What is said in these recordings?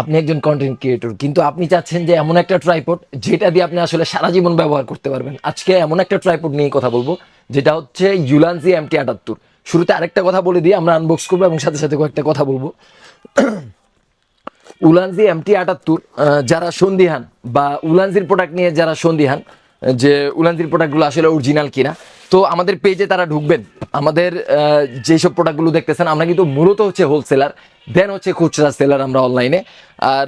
আপনি একজন content creator কিন্তু আপনি চাচ্ছেন যে এমন একটা ট্রাইপড যেটা দিয়ে আপনি আসলে সারা জীবন ব্যবহার করতে পারবেন। আজকে এমন একটা ট্রাইপড নিয়ে কথা বলব, যেটা হচ্ছে ইউলানজি এম টি আটাত্তর। শুরুতে আরেকটা কথা বলে দিই আমরা আনবক্স করব এবং সাথে সাথে কয়েকটা কথা বলব। উলানজি এম টি আটাত্তর যারা সন্দিহান বা উলানজির প্রোডাক্ট নিয়ে যারা সন্দিহান যে উলানজির প্রোডাক্টগুলো আসলে অরিজিনাল কিনা। তো আমাদের পেজে তারা ঢুকবেন। আমাদের যেসব প্রোডাক্টগুলো দেখতেছেন, আমরা কিন্তু মূলত হচ্ছে হোলসেলার দেন হচ্ছে খুচরা সেলার আমরা অনলাইনে আর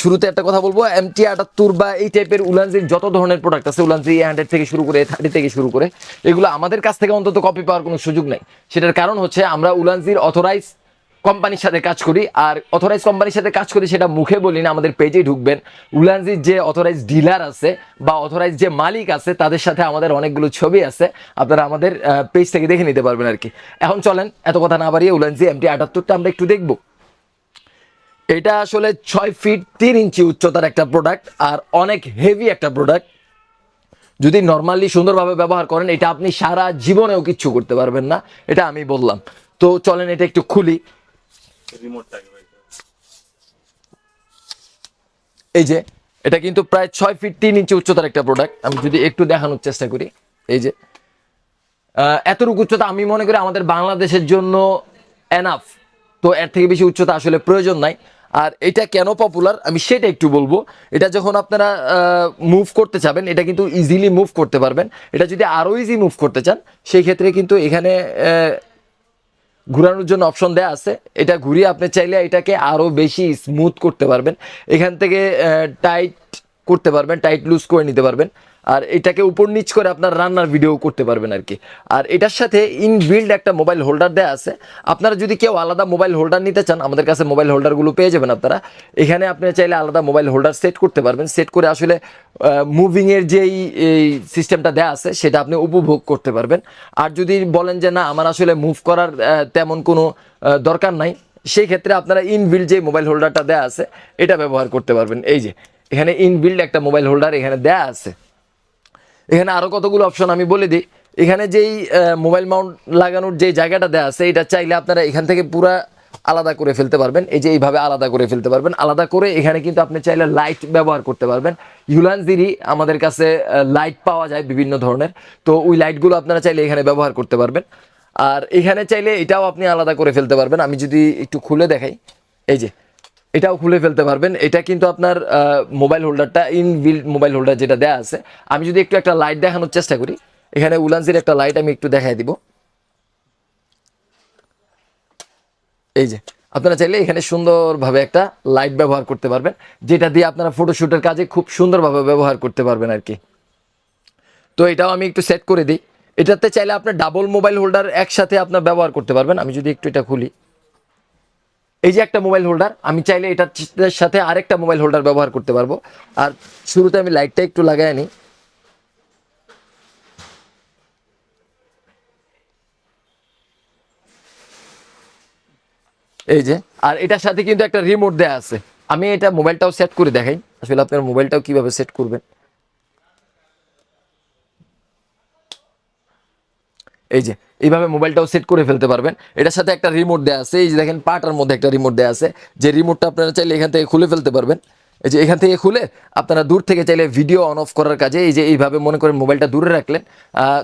শুরুতে একটা কথা বলব এমটি আটাত্তর বা এই টাইপের উলানজির যত ধরনের প্রোডাক্ট আছে উলানজি হান্ড্রেড থেকে শুরু করে থার্টি থেকে শুরু করে, এগুলো আমাদের কাছ থেকে অন্তত কপি পাওয়ার কোনো সুযোগ নেই। সেটার কারণ হচ্ছে আমরা উলানজির অথরাইজ কোম্পানির সাথে কাজ করি, আর অথরাইজ কোম্পানির সাথে কাজ করি সেটা মুখে বলি না, আমাদের পেজেই ঢুকবেন। উলানজির যে অথরাইজ ডিলার আছে বা অথরাইজ যে মালিক আছে, তাদের সাথে আমাদের অনেকগুলো ছবি আছে। আপনারা আমাদের পেজ থেকে দেখে নিতে পারবেন আর কি। এখন চলেন, এত কথা না বাড়িয়ে উলানজি এমটি আটাত্তরটা আমরা একটু দেখব। এটা আসলে ছয় ফিট তিন ইঞ্চি উচ্চতার একটা প্রোডাক্ট আর অনেক হেভি একটা প্রোডাক্ট যদি নর্মালি সুন্দরভাবে ব্যবহার করেন, এটা আপনি সারা জীবনেও কিচ্ছু করতে পারবেন না, এটা আমি বললাম। তো চলেন, এটা একটু খুলি। এই যে, এটা কিন্তু প্রায় ছয় ফিট তিন ইঞ্চি উচ্চতার একটা প্রোডাক্ট আমি যদি একটু দেখানোর চেষ্টা করি, এই যে এতটুকু উচ্চতা আমি মনে করি আমাদের বাংলাদেশের জন্য এনাফ তো এর থেকে বেশি উচ্চতা আসলে প্রয়োজন নাই। আর এটা কেন পপুলার আমি সেটা একটু বলব। এটা যখন আপনারা মুভ করতে চাবেন, এটা কিন্তু ইজিলি মুভ করতে পারবেন। এটা যদি আরও ইজি মুভ করতে চান, সেই ক্ষেত্রে কিন্তু এখানে ঘুরানোর জন্য অপশন দেওয়া আছে। এটা ঘুরিয়ে আপনি চাইলে এটাকে আরও বেশি স্মুথ করতে পারবেন। এখান থেকে টাইট করতে পারবেন টাইট লুজ করে নিতে পারবেন। আর এটাকে উপর নিচ করে আপনার রান্নার ভিডিও করতে পারবেন আর কি। আর এটার সাথে ইনবিল্ড একটা মোবাইল হোল্ডার দেওয়া আছে। আপনারা যদি কেউ আলাদা মোবাইল হোল্ডার নিতে চান, আমাদের কাছে মোবাইল হোল্ডারগুলো পেয়ে যাবেন আপনারা। এখানে আপনি চাইলে আলাদা মোবাইল হোল্ডার সেট করতে পারবেন। সেট করে আসলে মুভিংয়ের যেই, এই সিস্টেমটা দেওয়া আছে, সেটা আপনি উপভোগ করতে পারবেন। আর যদি বলেন যে না, আমার আসলে মুভ করার তেমন কোনো দরকার নাই, সেই ক্ষেত্রে আপনারা ইনবিল্ড যে মোবাইল হোল্ডারটা দেওয়া আছে, এটা ব্যবহার করতে পারবেন। এই যে, এখানে ইনবিল্ড একটা মোবাইল হোল্ডার এখানে দেওয়া আছে। এখানে আরও কতগুলো অপশন আমি বলে দিই। এখানে যেই মোবাইল মাউন্ট লাগানোর যে জায়গাটা দেওয়া আছে, এটা চাইলে আপনারা এখান থেকে পুরা আলাদা করে ফেলতে পারবেন। এই যে এইভাবে আলাদা করে ফেলতে পারবেন। আলাদা করে এখানে কিন্তু আপনি চাইলে লাইট ব্যবহার করতে পারবেন। ইউলানজিরই আমাদের কাছে লাইট পাওয়া যায় বিভিন্ন ধরনের। তো ওই লাইটগুলো আপনারা চাইলে এখানে ব্যবহার করতে পারবেন। আর এখানে চাইলে এটাও আপনি আলাদা করে ফেলতে পারবেন। আমি যদি একটু খুলে দেখাই। এই যে এটাও খুলে ফেলতে পারবেন। এটা কিন্তু আপনার মোবাইল হোল্ডারটা ইন মোবাইল হোল্ডার যেটা দেওয়া আছে। আমি যদি একটু একটা লাইট দেখানোর চেষ্টা করি। এখানে উলান্সির একটা লাইট আমি একটু দেখাই দিব। এই যে, আপনারা চাইলে এখানে সুন্দরভাবে একটা লাইট ব্যবহার করতে পারবেন, যেটা দিয়ে আপনারা ফটোশ্যুটের কাজে খুব সুন্দরভাবে ব্যবহার করতে পারবেন আর কি। তো এটাও আমি একটু সেট করে দিই। এটাতে চাইলে আপনার ডাবল মোবাইল হোল্ডার একসাথে আপনার ব্যবহার করতে পারবেন। আমি যদি একটু এটা খুলি। এই যে একটা মোবাইল হোল্ডার আমি চাইলে এটার সাথে আরেকটা মোবাইল হোল্ডার ব্যবহার করতে পারব। আর শুরুতে আমি লাইটটা একটু লাগাই নিই এই যে, আর এটার সাথে কিন্তু একটা রিমোট দেয়া আছে। আমি এটা মোবাইলটাও সেট করে দেখাই। আসলে আপনার মোবাইলটাও কীভাবে সেট করবেন? এই যে, এইভাবে মোবাইলটাও সেট করে ফেলতে পারবেন। এটার সাথে একটা রিমোট দেওয়া আছে। এই যে দেখেন, পাটার মধ্যে একটা রিমোট দেওয়া আছে। যে রিমোটটা আপনারা চাইলে এখান থেকে খুলে ফেলতে পারবেন। এই যে এখান থেকে খুলে আপনারা দূর থেকে চাইলে ভিডিও অন অফ করার কাজে এই যে এইভাবে মনে করেন মোবাইলটা দূরে রাখলেন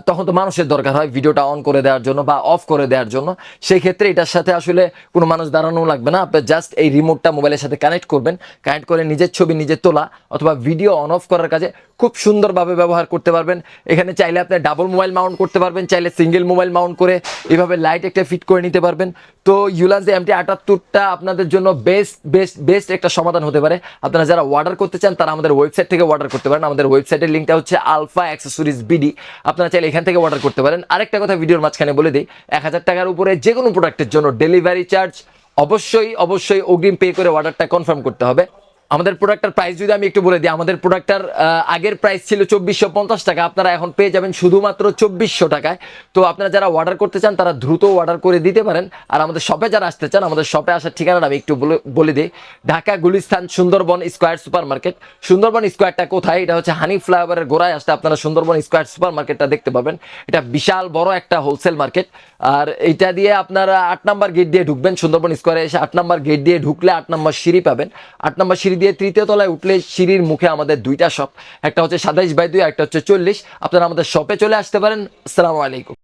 তখন তো মানুষের দরকার হয় ভিডিওটা অন করে দেওয়ার জন্য বা অফ করে দেওয়ার জন্য। সেই ক্ষেত্রে এটার সাথে আসলে কোনো মানুষ দাঁড়ানো লাগবে না। আপনি জাস্ট এই রিমোটটা মোবাইলের সাথে কানেক্ট করবেন। কানেক্ট করে নিজের ছবি নিজে তোলা অথবা ভিডিও অন অফ করার কাজে খুব সুন্দরভাবে ব্যবহার করতে পারবেন। এখানে চাইলে আপনি ডাবল মোবাইল মাউন্ট করতে পারবেন, চাইলে সিঙ্গেল মোবাইল মাউন্ট করে এভাবে লাইট একটা ফিট করে নিতে পারবেন। তো ইউলান্স এমটি আটাত্তরটা আপনাদের জন্য বেস্ট বেস্ট বেস্ট একটা সমাধান হতে পারে। আপনারা যারা অর্ডার করতে চান, তারা আমাদের ওয়েবসাইট থেকে অর্ডার করতে পারেন। আমাদের ওয়েবসাইটের লিঙ্কটা হচ্ছে আলফা অ্যাক্সেসরিজ বিডি আপনারা চাইলে এখান থেকে অর্ডার করতে পারেন। আরেকটা কথা ভিডিওর মাঝখানে বলে দিই, এক হাজার টাকার উপরে যে কোনো প্রোডাক্টের জন্য ডেলিভারি চার্জ অবশ্যই অবশ্যই অগ্রিম পে করে অর্ডারটা কনফার্ম করতে হবে। আমাদের প্রোডাক্টটার প্রাইস যদি আমি একটু বলে দিই, আমাদের প্রোডাক্টটার আগের প্রাইস ছিল চব্বিশশো পঞ্চাশ টাকা, আপনারা এখন পেয়ে যাবেন শুধুমাত্র চব্বিশশো টাকায়। তো আপনারা যারা অর্ডার করতে চান, তারা দ্রুত অর্ডার করে দিতে পারেন। আর আমাদের শপে যারা আসতে চান, আমাদের শপে আসার ঠিকানাটা আমি একটু বলে- বলে দিই। Dhaka Gulistan Sundarban square super market Sundarban স্কোয়ারটা কোথায়? এটা হচ্ছে হানি ফ্লাইওভারের গোড়ায় আসতে আপনারা সুন্দরবন স্কোয়ার সুপার মার্কেটটা দেখতে পাবেন। এটা বিশাল বড় একটা হোলসেল মার্কেট আর এটা দিয়ে আপনারা আট নাম্বার গেট দিয়ে ঢুকবেন। সুন্দরবন স্কোয়ারে এসে আট নাম্বার গেট দিয়ে ঢুকলে আট নাম্বার সিঁড়ি পাবেন। আট নাম্বার সিঁড়ি দিয়ে তৃতীয় তলায় উঠলে সিঁড়ির মুখে আমাদের দুইটা শপ একটা হচ্ছে সাতাইশ বাই দুই একটা হচ্ছে চল্লিশ। আপনারা আমাদের শপে চলে আসতে পারেন। আসসালামু আলাইকুম।